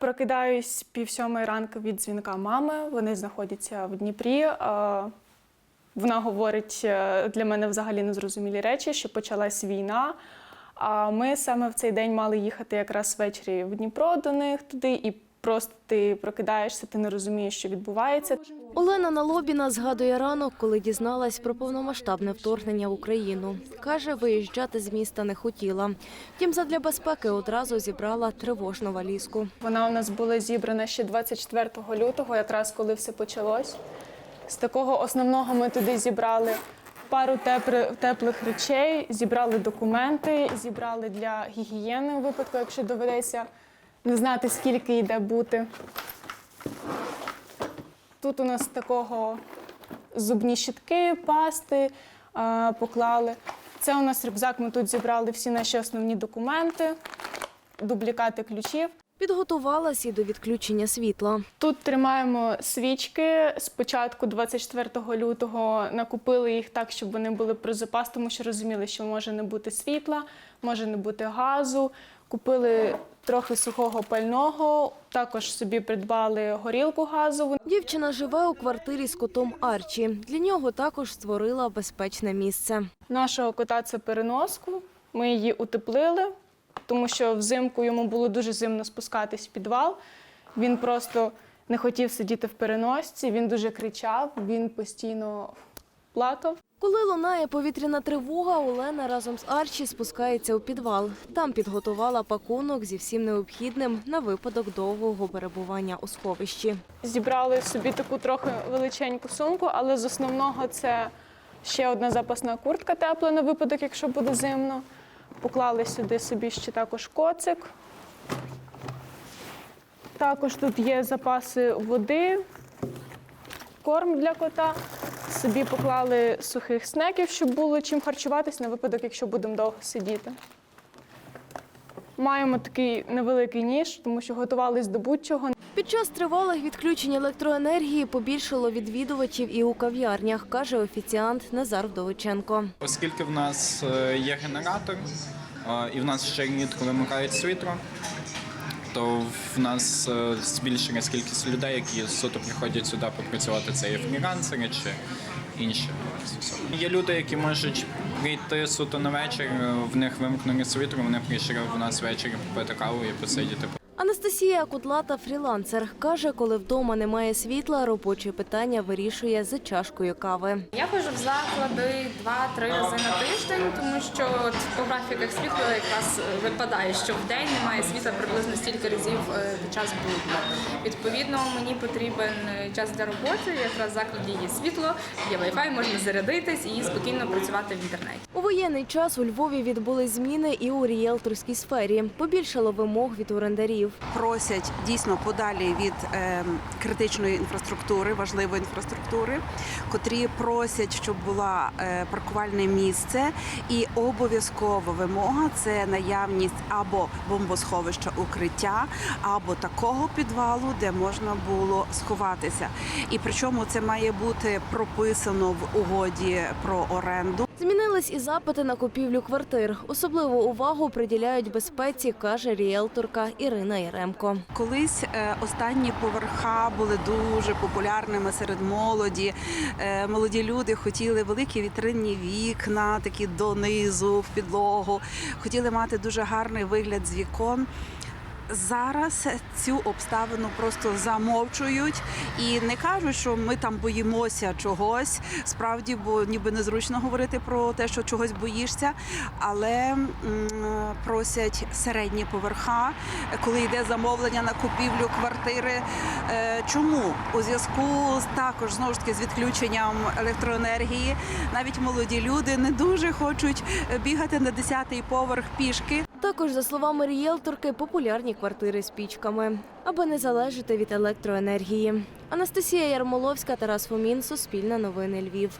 Прокидаюсь пів сьомої ранку від дзвінка мами. Вони знаходяться в Дніпрі. Е, Вона говорить е, для мене взагалі незрозумілі речі, що почалась війна. А ми саме в цей день мали їхати якраз ввечері в Дніпро до них туди, і просто ти прокидаєшся, ти не розумієш, що відбувається. Олена Налобіна згадує ранок, коли дізналась про повномасштабне вторгнення в Україну. Каже, виїжджати з міста не хотіла. Втім, задля безпеки одразу зібрала тривожну валізку. Вона у нас була зібрана ще 24 лютого, якраз коли все почалось. З такого основного ми туди зібрали пару теплих речей, зібрали документи, зібрали для гігієни у випадку, якщо доведеться не знати, скільки йде бути. Тут у нас такого зубні щітки, пасти е, поклали. Це у нас рюкзак. Ми тут зібрали всі наші основні документи, дублікати ключів. Підготувалась і до відключення світла. Тут тримаємо свічки. Спочатку, 24 лютого, накупили їх так, щоб вони були про запас, тому що розуміли, що може не бути світла, може не бути газу. Купили трохи сухого пального, також собі придбали горілку газову. Дівчина живе у квартирі з котом Арчі. Для нього також створила безпечне місце. Нашого кота це переноску. Ми її утеплили, тому що взимку йому було дуже зимно спускатись в підвал. Він просто не хотів сидіти в переносці, він дуже кричав, він постійно плакав. Коли лунає повітряна тривога, Олена разом з Арчі спускається у підвал. Там підготувала пакунок зі всім необхідним на випадок довгого перебування у сховищі. Зібрали собі таку трохи величеньку сумку, але з основного це ще одна запасна куртка тепла на випадок, якщо буде зимно. Поклали сюди собі ще також коцик. Також тут є запаси води, корм для кота. Собі поклали сухих снеків, щоб було чим харчуватись на випадок, якщо будемо довго сидіти. Маємо такий невеликий ніж, тому що готувались до будь-чого. Під час тривалих відключень електроенергії побільшало відвідувачів і у кав'ярнях, каже офіціант Назар Вдовиченко. Оскільки в нас е, є генератор, е, і в нас ще рідко вимикають світло, то в нас е, збільшилась кількість людей, які суто приходять сюди попрацювати. Це є фрілансери чи інші. стосовно. Є люди, які можуть прийти суто на вечір, е, в них вимкнені світло, вони прийшли в нас ввечері попити каву і посидіти. Анастасія Кудлата фрілансер. Каже, коли вдома немає світла, робочі питання вирішує за чашкою кави. Я ходжу в заклади два-три рази на тиждень, що от по графіках світла якраз е, випадає, що в день немає світла приблизно стільки разів е, під час будня. Відповідно, мені потрібен е, час для роботи. Якраз в закладі є світло, є Wi-Fi, можна зарядитись і спокійно працювати в інтернеті. У воєнний час у Львові відбулись зміни і у ріелторській сфері. Побільшало вимог від орендарів. просять дійсно подалі від е, критичної інфраструктури, важливої інфраструктури, котрі просять, щоб була е, паркувальне місце, і обов'язкова вимога це наявність або бомбосховища укриття, або такого підвалу, де можна було сховатися. І причому це має бути прописано в угоді про оренду. Змінились і запити на купівлю квартир. Особливу увагу приділяють безпеці, каже ріелторка Ірина Яремко. Колись е, останні поверха були дуже популярними серед молоді. Е, молоді люди хотіли великі вітринні вікна, такі донизу в підлогу, хотіли мати дуже гарний вигляд з вікон. Зараз цю обставину просто замовчують і не кажуть, що ми там боїмося чогось. Справді, бо ніби незручно говорити про те, що чогось боїшся, але просять середні поверха, коли йде замовлення на купівлю квартири. Е, Чому у зв'язку з також знову ж таки з відключенням електроенергії, навіть молоді люди не дуже хочуть бігати на 10-й поверх пішки. Також, за словами рієлторки, популярні квартири з пічками, аби не залежати від електроенергії. Анастасія Ярмоловська, Тарас Фомін, Суспільне новини Львів.